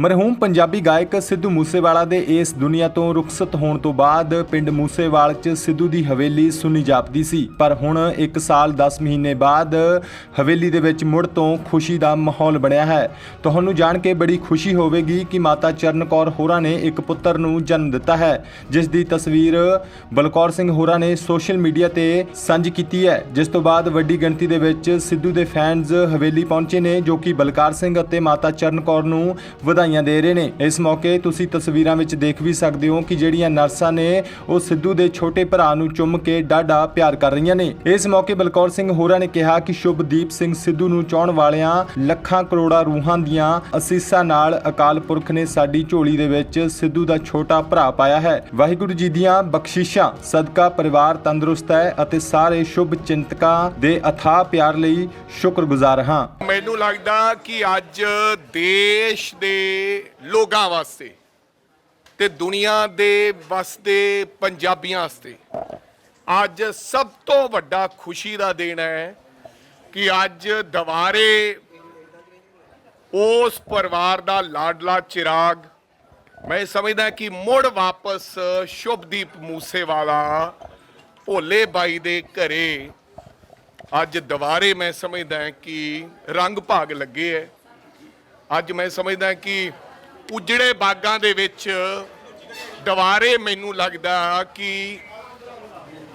ਮਰਹੂਮ ਪੰਜਾਬੀ ਗਾਇਕ ਸਿੱਧੂ ਮੂਸੇਵਾਲਾ ਦੇ ਇਸ ਦੁਨੀਆ ਤੋਂ ਰੁਖਸਤ ਹੋਣ ਤੋਂ ਬਾਅਦ ਪਿੰਡ ਮੂਸੇਵਾਲ 'ਚ ਸਿੱਧੂ ਦੀ ਹਵੇਲੀ ਸੁਣੀ ਜਾਪਦੀ ਸੀ। ਪਰ ਹੁਣ 1 ਸਾਲ 10 ਮਹੀਨੇ ਬਾਅਦ ਹਵੇਲੀ ਦੇ ਵਿੱਚ ਮੁੜ ਤੋਂ ਖੁਸ਼ੀ ਦਾ ਮਾਹੌਲ ਬਣਿਆ ਹੈ। ਤੁਹਾਨੂੰ ਜਾਣ ਕੇ ਬੜੀ ਖੁਸ਼ੀ ਹੋਵੇਗੀ ਕਿ ਮਾਤਾ ਚਰਨ ਕੌਰ ਹੋਰਾਂ ਨੇ ਇੱਕ ਪੁੱਤਰ ਨੂੰ ਜਨਮ ਦਿੱਤਾ ਹੈ। ਜਿਸ ਦੀ ਤਸਵੀਰ ਬਲਕੌਰ ਸਿੰਘ ਹੋਰਾਂ ਨੇ ਸੋਸ਼ਲ ਮੀਡੀਆ ਤੇ ਸਾਂਝੀ ਕੀਤੀ ਹੈ। ਜਿਸ ਤੋਂ ਬਾਅਦ ਵੱਡੀ ਗਿਣਤੀ ਦੇ ਵਿੱਚ ਸਿੱਧੂ ਦੇ ਫੈਨਸ ਹਵੇਲੀ ਪਹੁੰਚੇ ਨੇ, ਜੋ ਕਿ ਬਲਕਾਰ ਸਿੰਘ ਅਤੇ ਮਾਤਾ ਚਰਨ ਕੌਰ ਨੂੰ ਵਧਾਈਆਂ ਦੇ ਰਹੇ ਨੇ। ਇਸ ਮੌਕੇ ਤੁਸੀਂ ਤਸਵੀਰਾਂ ਵਿੱਚ ਦੇਖ ਵੀ ਸਕਦੇ ਹੋ ਕਿ ਜਿਹੜੀਆਂ ਨਰਸਾਂ ਨੇ, ਉਹ ਸਿੱਧੂ ਦੇ ਛੋਟੇ ਭਰਾ ਨੂੰ ਚੁੰਮ ਕੇ ਡਾਢਾ ਪਿਆਰ ਕਰ ਰਹੀਆਂ ਨੇ। ਇਸ ਮੌਕੇ ਬਲਕੌਰ ਸਿੰਘ ਹੋਰਾਂ ਨੇ ਕਿਹਾ ਕਿ ਸ਼ੁਭਦੀਪ ਸਿੰਘ ਸਿੱਧੂ ਨੂੰ ਚਾਹਣ ਵਾਲਿਆਂ ਲੱਖਾਂ ਕਰੋੜਾਂ ਰੂਹਾਂ ਦੀਆਂ ਅਸੀਸਾਂ ਨਾਲ ਅਕਾਲ ਪੁਰਖ ਨੇ ਸਾਡੀ ਝੋਲੀ ਦੇ ਵਿੱਚ ਸਿੱਧੂ ਦਾ ਛੋਟਾ ਭਰਾ ਪਾਇਆ ਹੈ। ਵਾਹਿਗੁਰੂ ਜੀ ਦੀਆਂ ਬਖਸ਼ਿਸ਼ਾਂ, ਸਦਕਾ ਪਰਿਵਾਰ ਤੰਦਰੁਸਤ ਹੈ ਅਤੇ ਸਾਰੇ ਸ਼ੁਭ ਚਿੰਤਕਾਂ ਦੇ ਅਥਾਹ ਪਿਆਰ ਲਈ ਸ਼ੁਕਰਗੁਜ਼ਾਰ ਹਾਂ। ਮੈਨੂੰ ਲੱਗਦਾ ਕਿ ਅੱਜ ਦੇਸ਼ ਦੇ ਲੋਕਾਂ ਵਾਸਤੇ ਤੇ ਦੁਨੀਆ ਦੇ ਵਸਦੇ ਪੰਜਾਬੀਆਂ ਵਾਸਤੇ। ਅੱਜ ਸਭ ਤੋਂ ਵੱਡਾ ਖੁਸ਼ੀ ਦਾ ਦਿਨ ਹੈ ਕਿ ਅੱਜ ਦੁਬਾਰੇ ਉਸ ਪਰਿਵਾਰ ਦਾ ਲਾਡਲਾ ਚਿਰਾਗ, ਮੈਂ ਸਮਝਦਾ ਕਿ ਮੁੜ ਵਾਪਸ ਸ਼ੁਭਦੀਪ ਮੂਸੇਵਾਲਾ ਭੋਲੇ ਬਾਈ ਦੇ ਘਰੇ ਅੱਜ ਦੁਬਾਰੇ ਮੈਂ ਸਮਝਦਾ ਕਿ ਰੰਗ ਭਾਗ ਲੱਗੇ ਹੈ। ਅੱਜ ਮੈਂ ਸਮਝਦਾ ਕਿ ਉਜੜੇ ਬਾਗਾਂ ਦੇ ਵਿੱਚ ਦੁਬਾਰੇ ਮੈਨੂੰ ਲੱਗਦਾ ਕਿ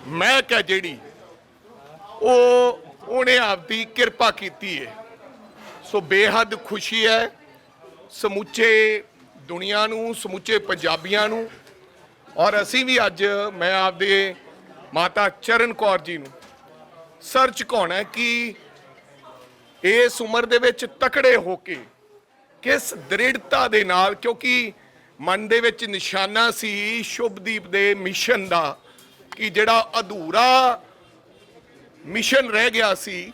ਮੈਂ ਕਹ ਜਿਹੜੀ ਉਹ ਉਹਨੇ ਆਪਦੀ ਕਿਰਪਾ ਕੀਤੀ ਹੈ ਸੋ ਬੇਹੱਦ ਖੁਸ਼ੀ ਹੈ ਸਮੁੱਚੇ ਦੁਨੀਆ ਨੂੰ, ਸਮੁੱਚੇ ਪੰਜਾਬੀਆਂ ਨੂੰ ਔਰ ਅਸੀਂ ਵੀ ਅੱਜ ਮੈਂ ਆਪਦੇ ਮਾਤਾ ਚਰਨ ਕੌਰ ਜੀ ਨੂੰ ਸਰ ਝੁਕਾਉਣਾ ਕਿ ਇਸ ਉਮਰ ਦੇ ਵਿੱਚ ਤਕੜੇ ਹੋ ਕੇ ਕਿਸ ਦ੍ਰਿੜਤਾ ਦੇ ਨਾਲ, ਕਿਉਂਕਿ ਮਨ ਦੇ ਵਿੱਚ ਨਿਸ਼ਾਨਾ ਸੀ ਸ਼ੁਭਦੀਪ ਦੇ ਮਿਸ਼ਨ ਦਾ, ਕਿ ਜਿਹੜਾ ਅਧੂਰਾ ਮਿਸ਼ਨ ਰਹਿ ਗਿਆ ਸੀ,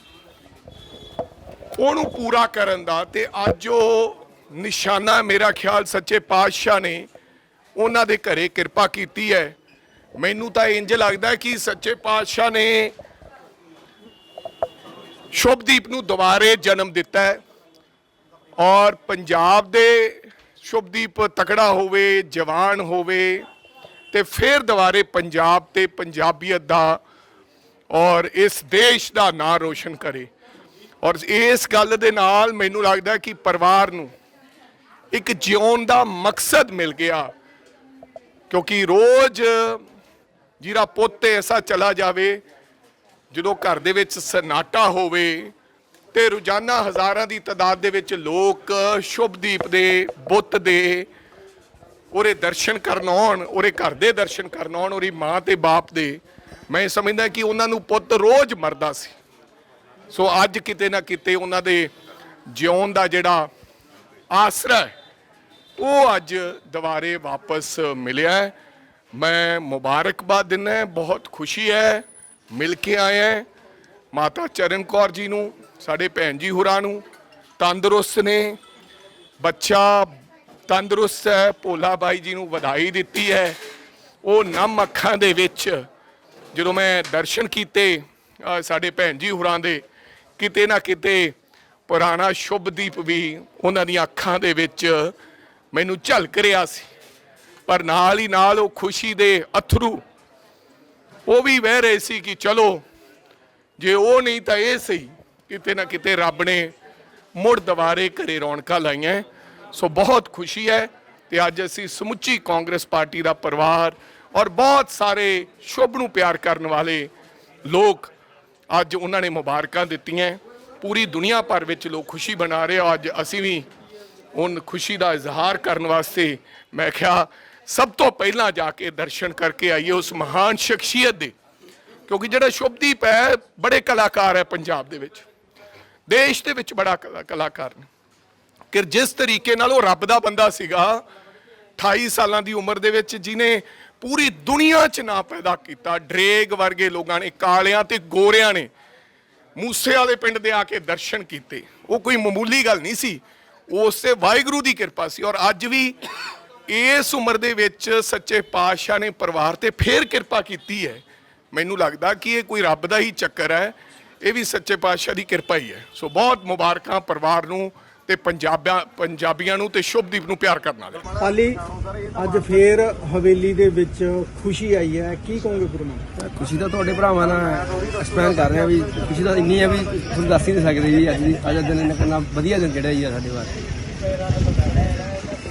ਉਹਨੂੰ ਪੂਰਾ ਕਰਨ ਦਾ। ਤੇ ਅੱਜ ਉਹ ਨਿਸ਼ਾਨਾ, ਮੇਰਾ ਖਿਆਲ ਸੱਚੇ ਪਾਤਸ਼ਾਹ ਨੇ ਉਹਨਾਂ ਦੇ ਘਰੇ ਕਿਰਪਾ ਕੀਤੀ ਹੈ। ਮੈਨੂੰ ਤਾਂ ਇੰਜ ਲੱਗਦਾ ਕਿ ਸੱਚੇ ਪਾਤਸ਼ਾਹ ਨੇ ਸ਼ੁਭਦੀਪ ਨੂੰ ਦੁਬਾਰੇ ਜਨਮ ਦਿੱਤਾ ਹੈ। ਔਰ ਪੰਜਾਬ ਦੇ ਸ਼ੁਭਦੀਪ ਤਕੜਾ ਹੋਵੇ, ਜਵਾਨ ਹੋਵੇ ਤੇ ਫਿਰ ਦੁਬਾਰੇ ਪੰਜਾਬ ਤੇ ਪੰਜਾਬੀਅਤ ਦਾ ਔਰ ਇਸ ਦੇਸ਼ ਦਾ ਨਾਂ ਰੋਸ਼ਨ ਕਰੇ। ਔਰ ਇਸ ਗੱਲ ਦੇ ਨਾਲ ਮੈਨੂੰ ਲੱਗਦਾ ਕਿ ਪਰਿਵਾਰ ਨੂੰ ਇੱਕ ਜਿਉਣ ਦਾ ਮਕਸਦ ਮਿਲ ਗਿਆ, ਕਿਉਂਕਿ ਰੋਜ਼ ਜਿਹੜਾ ਪੁੱਤ ਐਸਾ ਚਲਾ ਜਾਵੇ, ਜਦੋਂ ਘਰ ਦੇ ਵਿੱਚ ਸਨਾਟਾ ਹੋਵੇ ਤੇ ਰੋਜ਼ਾਨਾ ਹਜ਼ਾਰਾਂ ਦੀ ਤਾਦਾਦ ਦੇ ਵਿੱਚ ਲੋਕ ਸ਼ੁਭਦੀਪ ਦੇ ਬੁੱਤ ਦੇ ਉਰੇ ਦਰਸ਼ਨ ਕਰਨ ਆਉਣ ਉਹਦੇ ਘਰ ਦੇ ਦਰਸ਼ਨ ਕਰਨ ਆਉਣ ਉਹਦੀ ਮਾਂ ਤੇ ਬਾਪ ਦੇ। ਮੈਂ ਸਮਝਦਾ ਕਿ ਉਹਨਾਂ ਨੂੰ ਪੁੱਤ ਰੋਜ਼ ਮਰਦਾ ਸੀ। ਸੋ ਅੱਜ ਕਿਤੇ ਨਾ ਕਿਤੇ ਉਹਨਾਂ ਦੇ ਜਿਉਣ ਦਾ ਜਿਹੜਾ ਆਸਰਾ ਉਹ ਅੱਜ ਦੁਬਾਰੇ ਵਾਪਸ ਮਿਲਿਆ ਮੈਂ ਮੁਬਾਰਕਬਾਦ ਦਿੰਦਾ ਬਹੁਤ ਖੁਸ਼ੀ ਹੈ, ਮਿਲ ਕੇ ਆਇਆ ਮਾਤਾ ਚਰਨ ਕੌਰ ਜੀ ਨੂੰ ਸਾਡੇ ਭੈਣ ਜੀ ਹੋਰਾਂ ਨੂੰ ਤੰਦਰੁਸਤ ਨੇ, ਬੱਚਾ ਤੰਦਰੁਸਤ ਹੈ, ਭੋਲਾ ਬਾਈ ਜੀ ਨੂੰ ਵਧਾਈ ਦਿੱਤੀ ਹੈ। ਉਹ ਨਮ ਅੱਖਾਂ ਦੇ ਵਿੱਚ ਜਦੋਂ ਮੈਂ ਦਰਸ਼ਨ ਕੀਤੇ ਸਾਡੇ ਭੈਣ ਜੀ ਹੋਰਾਂ ਦੇ, ਕਿਤੇ ਨਾ ਕਿਤੇ ਪੁਰਾਣਾ ਸ਼ੁਭਦੀਪ ਵੀ ਉਹਨਾਂ ਦੀਆਂ ਅੱਖਾਂ ਦੇ ਵਿੱਚ ਮੈਨੂੰ ਝਲਕ ਰਿਹਾ ਸੀ। ਪਰ ਨਾਲ ਹੀ ਨਾਲ ਉਹ ਖੁਸ਼ੀ ਦੇ ਅਥਰੂ ਉਹ ਵੀ ਵਹਿ ਰਹੇ ਸੀ ਕਿ ਚਲੋ, ਜੇ ਉਹ ਨਹੀਂ ਤਾਂ ਇਹ ਸਹੀ। ਕਿਤੇ ਨਾ ਕਿਤੇ ਰੱਬ ਨੇ ਮੁੜ ਦੁਬਾਰੇ ਘਰੇ ਰੌਣਕਾਂ ਲਾਈਆਂ। ਸੋ ਬਹੁਤ ਖੁਸ਼ੀ ਹੈ ਤੇ ਅੱਜ ਅਸੀਂ ਸਮੁੱਚੀ ਕਾਂਗਰਸ ਪਾਰਟੀ ਦਾ ਪਰਿਵਾਰ ਔਰ ਬਹੁਤ ਸਾਰੇ ਸ਼ੁਭ ਨੂੰ ਪਿਆਰ ਕਰਨ ਵਾਲੇ ਲੋਕ ਅੱਜ ਉਹਨਾਂ ਨੇ ਮੁਬਾਰਕਾਂ ਦਿੱਤੀਆਂ। ਪੂਰੀ ਦੁਨੀਆ ਭਰ ਵਿੱਚ ਲੋਕ ਖੁਸ਼ੀ ਮਨਾ ਰਹੇ ਆ ਅੱਜ ਅਸੀਂ ਵੀ ਉਨ ਖੁਸ਼ੀ ਦਾ ਇਜ਼ਹਾਰ ਕਰਨ ਵਾਸਤੇ ਮੈਂ ਕਿਹਾ, ਸਭ ਤੋਂ ਪਹਿਲਾਂ ਜਾ ਕੇ ਦਰਸ਼ਨ ਕਰਕੇ ਆਈਏ ਉਸ ਮਹਾਨ ਸ਼ਖਸੀਅਤ ਦੇ। ਕਿਉਂਕਿ ਜਿਹੜਾ ਸ਼ੁਭਦੀਪ ਹੈ, ਬੜੇ ਕਲਾਕਾਰ ਹੈ ਪੰਜਾਬ ਦੇ ਵਿੱਚ। ਦੇਸ਼ ਦੇ ਵਿੱਚ ਬੜਾ ਕਲਾ- ਕਲਾਕਾਰ ਨੇ। ਕਿ ਜਿਸ ਤਰੀਕੇ ਨਾਲ ਉਹ ਰੱਬ ਦਾ ਬੰਦਾ ਸੀਗਾ 28 ਸਾਲਾਂ ਦੀ ਉਮਰ ਦੇ ਵਿੱਚ ਜਿਨੇ ਪੂਰੀ ਦੁਨੀਆ 'ਚ ਨਾਂ ਪੈਦਾ ਕੀਤਾ, ਡਰੇਗ ਵਰਗੇ ਲੋਕਾਂ ਨੇ, ਕਾਲਿਆਂ ਤੇ ਗੋਰਿਆਂ ਨੇ ਮੂਸੇ ਵਾਲੇ ਪਿੰਡ ਦੇ ਆ ਕੇ ਦਰਸ਼ਨ ਕੀਤੇ। ਉਹ ਕੋਈ ਮਾਮੂਲੀ ਗੱਲ ਨਹੀਂ ਸੀ। ਉਸੇ ਵਾਹਿਗੁਰੂ ਦੀ ਕਿਰਪਾ ਸੀ ਔਰ ਅੱਜ ਵੀ ਇਸ ਉਮਰ ਦੇ ਵਿੱਚ ਸੱਚੇ ਪਾਤਸ਼ਾਹ ਨੇ ਪਰਿਵਾਰ ਤੇ ਫੇਰ ਕਿਰਪਾ ਕੀਤੀ ਹੈ। ਮੈਨੂੰ ਲੱਗਦਾ ਕਿ ਇਹ ਕੋਈ ਰੱਬ ਦਾ ਹੀ ਚੱਕਰ ਹੈ। ਇਹ ਵੀ ਸੱਚੇ ਪਾਤਸ਼ਾਹ ਦੀ ਕਿਰਪਾ ਹੀ ਹੈ। ਸੋ ਬਹੁਤ ਮੁਬਾਰਕਾਂ ਪਰਿਵਾਰ ਨੂੰ ਤੇ ਪੰਜਾਬੀਆਂ ਪੰਜਾਬੀਆਂ ਨੂੰ ਤੇ ਸ਼ੁਭਦੀਪ ਨੂੰ ਪਿਆਰ ਕਰਨ ਵਾਲੇ। ਹਾਲੀ ਅੱਜ ਫੇਰ ਹਵੇਲੀ ਦੇ ਵਿੱਚ ਖੁਸ਼ੀ ਆਈ ਹੈ। ਕੀ ਕਹੋਗੇ ਗੁਰਮਨ ਖੁਸ਼ੀ ਤਾਂ ਤੁਹਾਡੇ ਭਰਾਵਾਂ ਨਾਲ ਐਕਸਪਲੇਨ ਕਰ ਰਹੇ ਆ ਵੀ ਖੁਸ਼ੀ ਤਾਂ ਇੰਨੀ ਆ ਵੀ ਤੁਹਾਨੂੰ ਦੱਸ ਹੀ ਨਹੀਂ ਸਕਦੇ ਜੀ ਅੱਜ ਦੀ ਅੱਜ ਦਾ ਦਿਨ ਕਿੰਨਾ ਵਧੀਆ ਦਿਨ ਜਿਹੜਾ ਜੀ ਆ ਸਾਡੇ ਵਾਸਤੇ।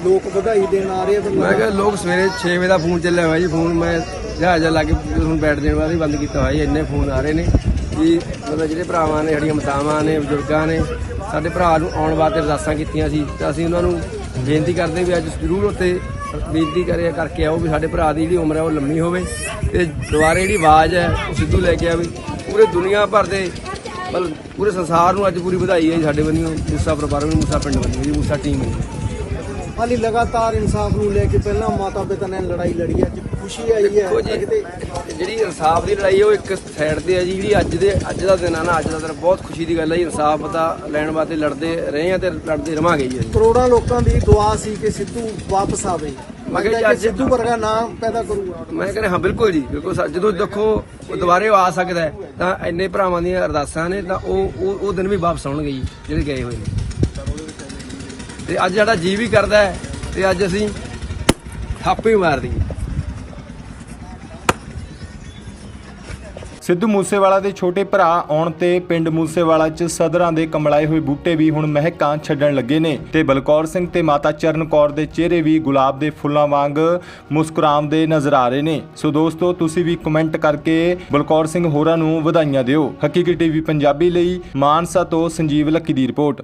ਲੋਕ ਵਧਾਈ ਦੇਣ ਆ ਰਹੇ ਆ ਮੈਂ ਕਿਹਾ ਲੋਕ ਸਵੇਰੇ 6 ਵਜੇ ਦਾ ਫੋਨ ਚੱਲਿਆ ਹੋਇਆ ਜੀ ਫੋਨ ਮੈਂ ਜਹਾਜ਼ਾ ਲਾ ਕੇ ਹੁਣ ਬੈਠ ਦੇਣ ਵਾਲਾ ਹੀ ਬੰਦ ਕੀਤਾ ਹੋਇਆ ਜੀ ਇੰਨੇ ਫੋਨ ਆ ਰਹੇ ਨੇ। ਕਿ ਮਤਲਬ ਜਿਹੜੇ ਭਰਾਵਾਂ ਨੇ ਸਾਡੀਆਂ ਮਾਤਾਵਾਂ ਨੇ ਬਜ਼ੁਰਗਾਂ ਨੇ ਸਾਡੇ ਭਰਾ ਨੂੰ ਆਉਣ ਵਾਸਤੇ ਅਰਦਾਸਾਂ ਕੀਤੀਆਂ ਸੀ ਤਾਂ ਅਸੀਂ ਉਹਨਾਂ ਨੂੰ ਬੇਨਤੀ ਕਰਦੇ ਵੀ ਅੱਜ ਜ਼ਰੂਰ ਉੱਤੇ ਬੇਨਤੀ ਕਰਿਆ ਕਰਕੇ ਆਓ ਵੀ ਸਾਡੇ ਭਰਾ ਦੀ ਜਿਹੜੀ ਉਮਰ ਹੈ ਉਹ ਲੰਮੀ ਹੋਵੇ ਤੇ ਦੁਬਾਰੇ ਜਿਹੜੀ ਆਵਾਜ਼ ਹੈ ਉਹ ਸਿੱਧੂ ਲੈ ਕੇ ਆਵੇ। ਪੂਰੇ ਦੁਨੀਆ ਭਰ ਦੇ ਮਤਲਬ ਪੂਰੇ ਸੰਸਾਰ ਨੂੰ ਅੱਜ ਪੂਰੀ ਵਧਾਈ ਹੈ ਸਾਡੇ ਵੱਲੋਂ ਮੂਸਾ ਪਰਿਵਾਰ ਨੂੰ ਮੂਸਾ ਪਿੰਡ ਵੱਲੋਂ ਜੀ ਮੂਸਾ ਟੀਮ ਵੱਲੋਂ ਹਾਲੀ ਲਗਾਤਾਰ ਇਨਸਾਫ ਨੂੰ ਲੈ ਕੇ ਪਹਿਲਾਂ ਮਾਤਾ ਪਿਤਾ ਨੇ ਲੜਾਈ ਲੜੀ ਹੈ ਅੱਜ ਖੁਸ਼ੀ ਆਈ ਹੈ ਕਿਤੇ ਜਿਹੜੀ ਇਨਸਾਫ ਦੀ ਲੜਾਈ ਹੈ ਉਹ ਇੱਕ ਸਾਈਡ ਤੇ ਹੈ ਜੀ ਜਿਹੜੀ ਅੱਜ ਦੇ ਅੱਜ ਦਾ ਦਿਨ ਆ ਨਾ ਅੱਜ ਦਾ ਦਿਨ ਬਹੁਤ ਖੁਸ਼ੀ ਦੀ ਗੱਲ ਹੈ ਜੀ ਇਨਸਾਫ ਪਤਾ ਲੈਣ ਵਾਸਤੇ ਲੜਦੇ ਰਹੇ ਆ ਤੇ ਲੜਦੇ ਰਵਾਂਗੇ ਜੀ। ਕਰੋੜਾਂ ਲੋਕਾਂ ਦੀ ਦੁਆ ਸੀ ਕਿ ਸਿੱਧੂ ਵਾਪਸ ਆਵੇ। ਮੈਂ ਕਿਹਾ ਅੱਜ- ਸਿੱਧੂ ਵਰਗਾ ਨਾਮ ਪੈਦਾ ਕਰੂਗਾ। ਮੈਂ ਕਹਿੰਦਾ ਹਾਂ ਬਿਲਕੁਲ ਜੀ ਬਿਲਕੁਲ ਜਦੋਂ ਦੇਖੋ ਉਹ ਦੁਬਾਰੇ ਆ ਸਕਦਾ ਤਾਂ ਇੰਨੇ ਭਰਾਵਾਂ ਦੀਆਂ ਅਰਦਾਸਾਂ ਨੇ ਤਾਂ ਉਹ ਉਹ ਦਿਨ ਵੀ ਵਾਪਸ ਆਉਣਗੇ ਜੀ ਜਿਹੜੇ ਗਏ ਹੋਏ ਨੇ। ਤੇ ਅੱਜ ਸਾਡਾ ਜੀ ਵੀ ਕਰਦਾ ਤੇ ਅੱਜ ਅਸੀਂ ਥਾਪੇ ਮਾਰ ਦਈਏ। ਸਿੱਧੂ ਮੂਸੇਵਾਲਾ ਦੇ ਛੋਟੇ ਭਰਾ ਆਉਣ ਤੇ ਪਿੰਡ ਮੂਸੇਵਾਲਾ 'ਚ ਸਦਰਾਂ ਦੇ ਕਮਲਾਏ ਹੋਏ ਬੂਟੇ ਵੀ ਹੁਣ ਮਹਿਕਾਂ ਛੱਡਣ ਲੱਗੇ ਨੇ ਤੇ ਬਲਕੌਰ ਸਿੰਘ ਤੇ ਮਾਤਾ ਚਰਨ ਕੌਰ ਦੇ ਚਿਹਰੇ ਵੀ ਗੁਲਾਬ ਦੇ ਫੁੱਲਾਂ ਵਾਂਗ ਮੁਸਕਰਾਉਂਦੇ ਨਜ਼ਰ ਆ ਰਹੇ ਨੇ। ਸੋ ਦੋਸਤੋ, ਤੁਸੀਂ ਵੀ ਕਮੈਂਟ ਕਰਕੇ ਬਲਕੌਰ ਸਿੰਘ ਹੋਰਾਂ ਨੂੰ ਵਧਾਈਆਂ ਦਿਓ। ਹਕੀਕੀ ਟੀਵੀ ਪੰਜਾਬੀ ਲਈ ਮਾਨਸਾ ਤੋਂ ਸੰਜੀਵ ਲੱਕੀ ਦੀ ਰਿਪੋਰਟ।